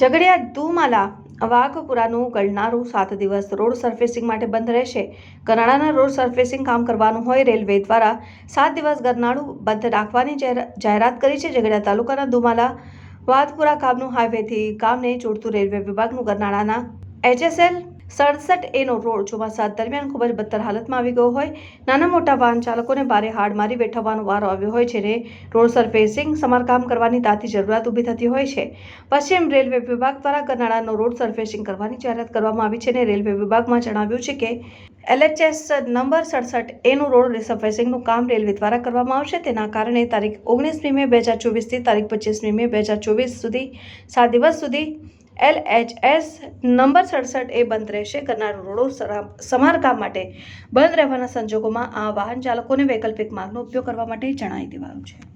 ઝઘડિયા દુમાલા વાઘપુરાનું ગળનારું સાત દિવસ road surfacing માટે બંધ રહેશે. કનાડાના રોડ સરફેસિંગ કામ કરવાનું હોય રેલવે દ્વારા સાત દિવસ ગરનાળું બંધ રાખવાની જાહેર- જાહેરાત કરી છે. ઝઘડિયા તાલુકાના દુમાલા વાઘપુરા કામનું હાઈવેથી ગામને જોડતું રેલવે વિભાગનું ગરનાળાના એચએસએલ સડસઠ એનો રોડ ચોમાસા દરમિયાન ખૂબ જ બદતર હાલતમાં આવી ગયો હોય. નાના મોટા વાહન ચાલકોને ભારે હાડ મારી બેઠવવાનો વારો આવ્યો હોય છે. ને રોડ સરફેસિંગ, સમારકામ કરવાની તાતી જરૂરિયાત ઊભી થતી હોય છે. પશ્ચિમ રેલવે વિભાગ દ્વારા ગરનાળાનો રોડ સરફેસિંગ કરવાની જાહેરાત કરવામાં આવી છે અને રેલવે વિભાગમાં જણાવ્યું છે કે એલએચએસ નંબર સડસઠ એનું રોડ સરફેસિંગનું કામ રેલવે દ્વારા કરવામાં આવશે. તેના કારણે તારીખ ઓગણીસમી મે બે હજાર ચોવીસથી તારીખ પચીસમી મે બે હજાર ચોવીસ સુધી સાત દિવસ સુધી એલએચએસ નંબર સડસઠ એ બંધ રહેશે. કરનાર રોડો સમારકામ માટે બંધ રહેવાના સંજોગોમાં આ વાહન ચાલકોને વૈકલ્પિક માર્ગનો ઉપયોગ કરવા માટે જણાવી દેવાયું છે.